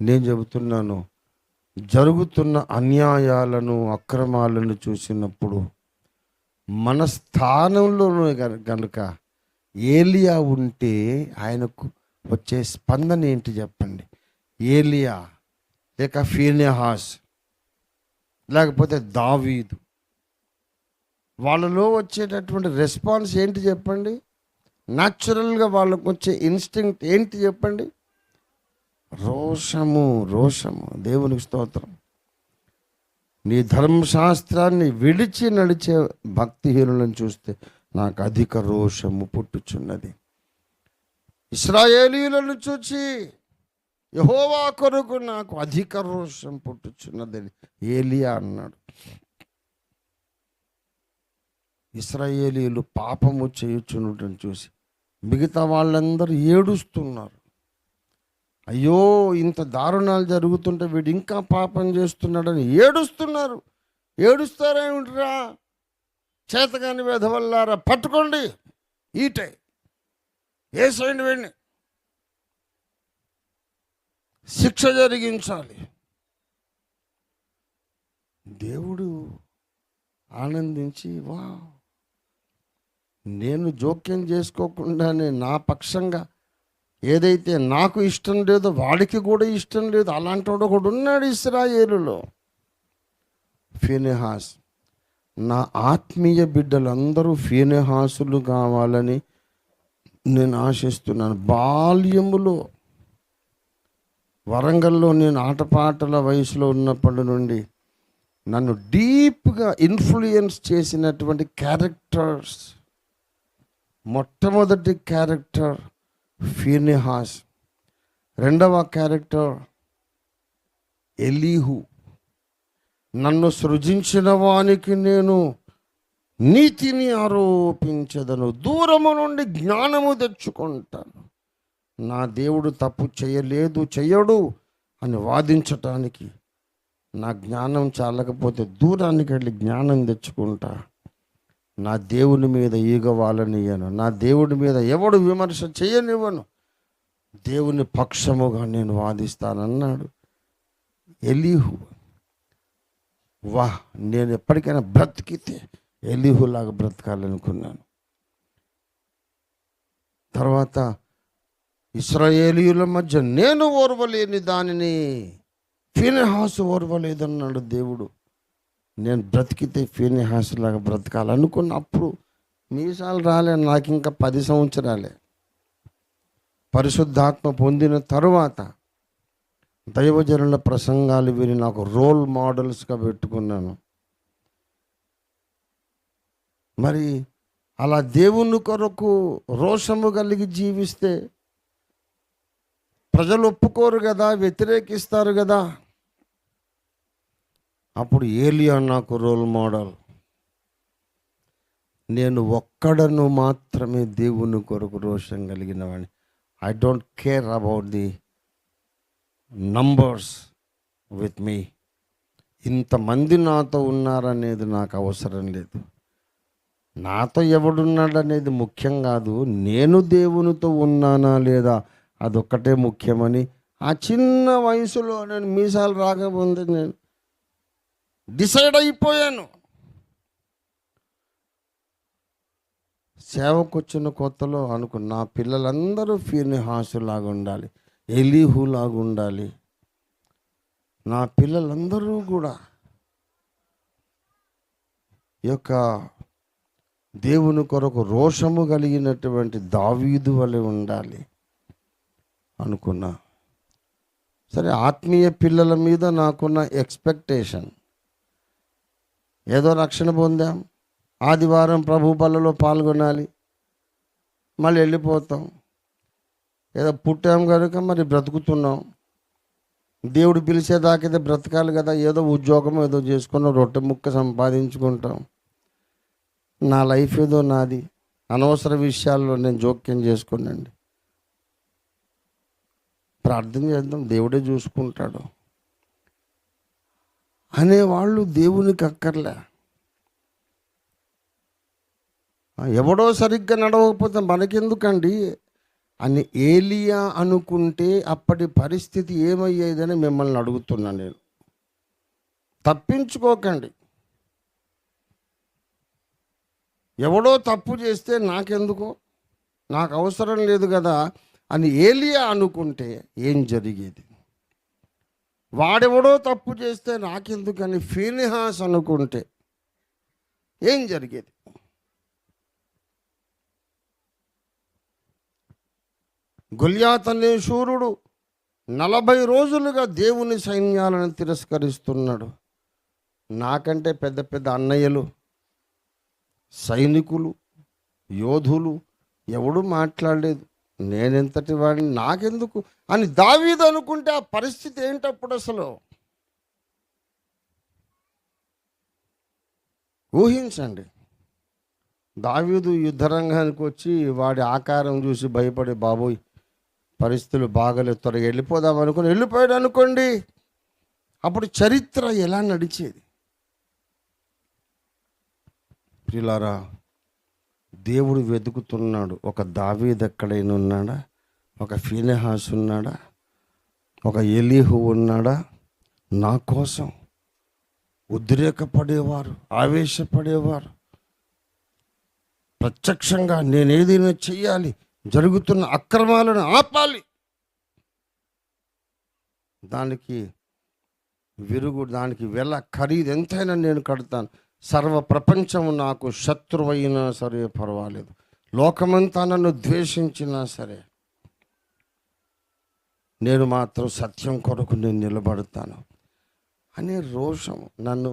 నేను చెబుతున్నాను జరుగుతున్న అన్యాయాలను అక్రమాలను చూసినప్పుడు మన స్థానంలోనే కనుక ఏలియా ఉంటే ఆయనకు వచ్చే స్పందన ఏంటి చెప్పండి? ఏలియా లేక ఫీనెహాస్ లేకపోతే దావీదు. వాళ్ళలో వచ్చేటటువంటి రెస్పాన్స్ ఏంటి చెప్పండి? న్యాచురల్గా వాళ్ళకు వచ్చే ఇన్స్టింక్ట్ ఏంటి చెప్పండి? రోషము రోషము. దేవునికి స్తోత్రం. నీ ధర్మశాస్త్రాన్ని విడిచి నడిచే భక్తిహీనులను చూస్తే నాకు అధిక రోషము పుట్టుచున్నది. ఇస్రాయేలీలను చూచి యహోవా కొరకు నాకు అధిక రోషం పుట్టుచున్నదని ఏలియా అన్నాడు. ఇస్రాయేలీలు పాపము చేయుచున్నటం చూసి మిగతా వాళ్ళందరూ ఏడుస్తున్నారు. అయ్యో ఇంత దారుణాలు జరుగుతుంటే వీడు ఇంకా పాపం చేస్తున్నాడని ఏడుస్తున్నారు. ఏడుస్తారేమిట్రా చేతగాని వెధవల్లారా పట్టుకోండి. ఈటే. ఏసైండి వీడిని? శిక్ష జరిగించాలి. దేవుడు ఆనందించి వా నేను జోక్యం చేసుకోకుండానే నా పక్షంగా ఏదైతే నాకు ఇష్టం లేదో వాడికి కూడా ఇష్టం లేదు అలాంటి వాడు ఒకడు ఉన్నాడు ఇస్రాయేలులో ఫీనెహాస్ నా ఆత్మీయ బిడ్డలందరూ ఫీనెహాసులు కావాలని నేను ఆశిస్తున్నాను. బాల్యములో వరంగల్లో నేను ఆటపాటల వయసులో ఉన్నప్పటి నుండి నన్ను డీప్గా ఇన్ఫ్లుయెన్స్ చేసినటువంటి క్యారెక్టర్స్ మొట్టమొదటి క్యారెక్టర్ ఫీర్నిహాస్. రెండవ క్యారెక్టర్ ఎలీహు. నన్ను సృజించిన వానికి నేను నీతిని ఆరోపించదను. దూరము నుండి జ్ఞానము తెచ్చుకుంటాను. నా దేవుడు తప్పు చేయలేదు చేయడు అని వాదించటానికి నా జ్ఞానం చాలకపోతే దూరానికి వెళ్ళి జ్ఞానం తెచ్చుకుంటా. నా దేవుని మీద ఈగ వాళ్ళనియను నా దేవుడి మీద ఎవడు విమర్శ చేయనివ్వను. దేవుని పక్షముగా నేను వాదిస్తానన్నాడు ఎలీహు. వా నేను ఎప్పటికైనా బ్రతికితే ఎలీహులాగా బ్రతకాలనుకున్నాను. తర్వాత ఇస్రాయేలీయుల మధ్య నేను ఓర్వలేని దానిని ఫినహాసు ఓర్వలేదన్నాడు దేవుడు. నేను బ్రతికితే ఫీని హాస్టల్లాగా బ్రతకాలనుకున్నప్పుడు మీసాలు రాలే నాకు ఇంకా పది సంవత్సరాలే. పరిశుద్ధాత్మ పొందిన తరువాత దైవజనుల ప్రసంగాలు విని నాకు రోల్ మోడల్స్గా పెట్టుకున్నాను. మరి అలా దేవుని కొరకు రోషము కలిగి జీవిస్తే ప్రజలు ఒప్పుకోరు కదా వ్యతిరేకిస్తారు కదా? అప్పుడు ఏలియా నాకు రోల్ మోడల్. నేను ఒక్కడను మాత్రమే దేవుని కొరకు రోషం కలిగిన వాడిని I don't care about the numbers with me ఇంతమంది నాతో ఉన్నారనేది నాకు అవసరం లేదు. నాతో ఎవడున్నాడనేది ముఖ్యం కాదు. నేను దేవునితో ఉన్నానా లేదా అదొక్కటే ముఖ్యమని ఆ చిన్న వయసులో నేను మీసాలు రాకముందే నేను డిసైడ్ అయిపోయాను. సేవకు వచ్చిన కొత్తలో అనుకున్న నా పిల్లలందరూ ఫీనిహాసులాగా ఉండాలి ఎలీహులాగా ఉండాలి. నా పిల్లలందరూ కూడా ఈ యొక్క దేవుని కొరకు రోషము కలిగినటువంటి దావీదు వలె ఉండాలి అనుకున్నా. సరే ఆత్మీయ పిల్లల మీద నాకున్న ఎక్స్పెక్టేషన్ ఏదో రక్షణ పొందాం. ఆదివారం ప్రభు బలలో పాల్గొనాలి. మళ్ళీ వెళ్ళిపోతాం. ఏదో పుట్టాం కనుక మరి బ్రతుకుతున్నాం. దేవుడు పిలిచేదాకైతే బ్రతకాలి కదా. ఏదో ఉద్యోగం ఏదో చేసుకున్నాం. రొట్టె ముక్క సంపాదించుకుంటాం. నా లైఫ్ ఏదో నాది. అనవసర విషయాల్లో నేను జోక్యం చేసుకున్నాండి ప్రార్థన చేద్దాం. దేవుడే చూసుకుంటాడు. అనేవాళ్ళు దేవునికి అక్కర్లే. ఎవడో సరిగ్గా నడవకపోతే మనకెందుకండి? అని ఏలియా అనుకుంటే అప్పటి పరిస్థితి ఏమయ్యేదని మిమ్మల్ని అడుగుతున్నా నేను. తప్పించుకోకండి. ఎవడో తప్పు చేస్తే నాకెందుకో? నాకు అవసరం లేదు కదా అని ఏలియా అనుకుంటే ఏం జరిగేది? వాడెవడో తప్పు చేస్తే నాకెందుకని ఫీనిహాస్ అనుకుంటే ఏం జరిగేది? గొల్యాత్ అనే శూరుడు నలభై రోజులుగా దేవుని సైన్యాలను తిరస్కరిస్తున్నాడు. నాకంటే పెద్ద పెద్ద అన్నయ్యలు సైనికులు యోధులు ఎవడు మాట్లాడలేదు. నేనెంతటి వాడిని నాకెందుకు అని దావీదు అనుకుంటే ఆ పరిస్థితి ఏంటప్పుడు అసలు? ఊహించండి. దావీదు యుద్ధరంగానికి వచ్చి వాడి ఆకారం చూసి భయపడి బాబోయ్ పరిస్థితులు బాగలేదు త్వరగా వెళ్ళిపోదాం అనుకుని వెళ్ళిపోయాడు అనుకోండి. అప్పుడు చరిత్ర ఎలా నడిచేది? ప్రిలారా దేవుడు వెతుకుతున్నాడు. ఒక దావీద్ ఎక్కడైనా ఉన్నాడా? ఒక ఫీనెహాస్ ఉన్నాడా? ఒక ఎలీహు ఉన్నాడా? నా కోసం ఉద్రేకపడేవారు ఆవేశపడేవారు. ప్రత్యక్షంగా నేనేదైనా చెయ్యాలి జరుగుతున్న అక్రమాలను ఆపాలి. దానికి విరుగు దానికి వెల ఖరీదు ఎంతైనా నేను కడతాను. సర్వ ప్రపంచము నాకు శత్రువైనా సరే పర్వాలేదు. లోకమంతా నన్ను ద్వేషించినా సరే నేను మాత్రం సత్యం కొరకు నేను నిలబడతాను. అనే రోషం నన్ను